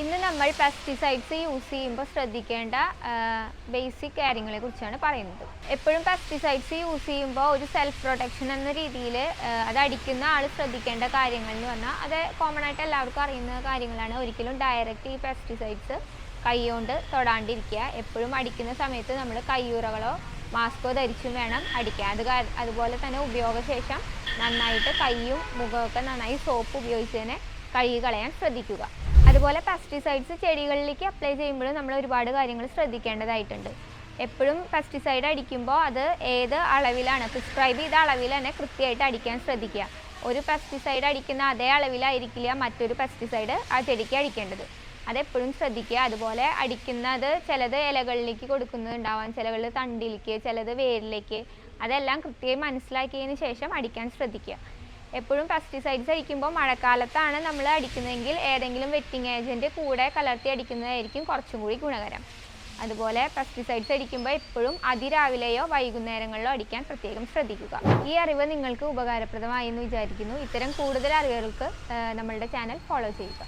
ഇന്ന് നമ്മൾ pesticides use ചെയ്യുമ്പോൾ ശ്രദ്ധിക്കേണ്ട ബേസിക് കാര്യങ്ങളെ കുറിച്ചാണ് പറയുന്നത്. എപ്പോഴും പെസ്റ്റിസൈഡ്സ് യൂസ് ചെയ്യുമ്പോൾ ഒരു സെൽഫ് പ്രൊട്ടക്ഷൻ എന്ന രീതിയിൽ അത് അടിക്കുന്ന ആൾ ശ്രദ്ധിക്കേണ്ട കാര്യങ്ങൾ എന്ന് പറഞ്ഞാൽ അത് കോമൺ ആയിട്ട് എല്ലാവർക്കും അറിയുന്ന കാര്യങ്ങളാണ്. ഒരിക്കലും ഡയറക്റ്റ് ഈ പെസ്റ്റിസൈഡ്സ് കൈകൊണ്ട് തൊടാണ്ടിരിക്കുക. എപ്പോഴും അടിക്കുന്ന സമയത്ത് നമ്മൾ കയ്യൂറകളോ മാസ്കോ ധരിച്ചും വേണം അടിക്കാൻ. അത് അതുപോലെ തന്നെ ഉപയോഗശേഷം നന്നായിട്ട് കൈയും മുഖമൊക്കെ നന്നായി സോപ്പ് ഉപയോഗിച്ച് തന്നെ കഴുകി കളയാൻ ശ്രദ്ധിക്കുക. അതുപോലെ പെസ്റ്റിസൈഡ്സ് ചെടികളിലേക്ക് അപ്ലൈ ചെയ്യുമ്പോഴും നമ്മൾ ഒരുപാട് കാര്യങ്ങൾ ശ്രദ്ധിക്കേണ്ടതായിട്ടുണ്ട്. എപ്പോഴും പെസ്റ്റിസൈഡ് അടിക്കുമ്പോൾ അത് ഏത് അളവിലാണ് പ്രിസ്ക്രൈബ് ചെയ്ത അളവിൽ തന്നെ കൃത്യമായിട്ട് അടിക്കാൻ ശ്രദ്ധിക്കുക. ഒരു പെസ്റ്റിസൈഡ് അടിക്കുന്ന അതേ അളവിലായിരിക്കില്ല മറ്റൊരു പെസ്റ്റിസൈഡ് ആ ചെടിക്ക് അടിക്കേണ്ടത്. അതെപ്പോഴും ശ്രദ്ധിക്കുക. അതുപോലെ അടിക്കുന്നത് ചിലത് ഇലകളിലേക്ക് കൊടുക്കുന്നത് ഉണ്ടാവാം ചിലകൾ തണ്ടിലേക്ക് ചിലത് വേരിലേക്ക് അതെല്ലാം കൃത്യമായി മനസ്സിലാക്കിയതിന് ശേഷം അടിക്കാൻ ശ്രദ്ധിക്കുക. എപ്പോഴും പെസ്റ്റിസൈഡ്സ് അടിക്കുമ്പോൾ മഴക്കാലത്താണ് നമ്മൾ അടിക്കുന്നതെങ്കിൽ ഏതെങ്കിലും വെറ്റിംഗ് ഏജന്റ് കൂടെ കലർത്തി അടിക്കുന്നതായിരിക്കും കുറച്ചും കൂടി ഗുണകരം. അതുപോലെ പെസ്റ്റിസൈഡ്സ് അടിക്കുമ്പോൾ എപ്പോഴും അതിരാവിലെയോ വൈകുന്നേരങ്ങളിലോ അടിക്കാൻ പ്രത്യേകം ശ്രദ്ധിക്കുക. ഈ അറിവ് നിങ്ങൾക്ക് ഉപകാരപ്രദമായി എന്ന് വിചാരിക്കുന്നു. ഇത്തരം കൂടുതൽ അറിവുകൾക്ക് നമ്മളുടെ ചാനൽ ഫോളോ ചെയ്യുക.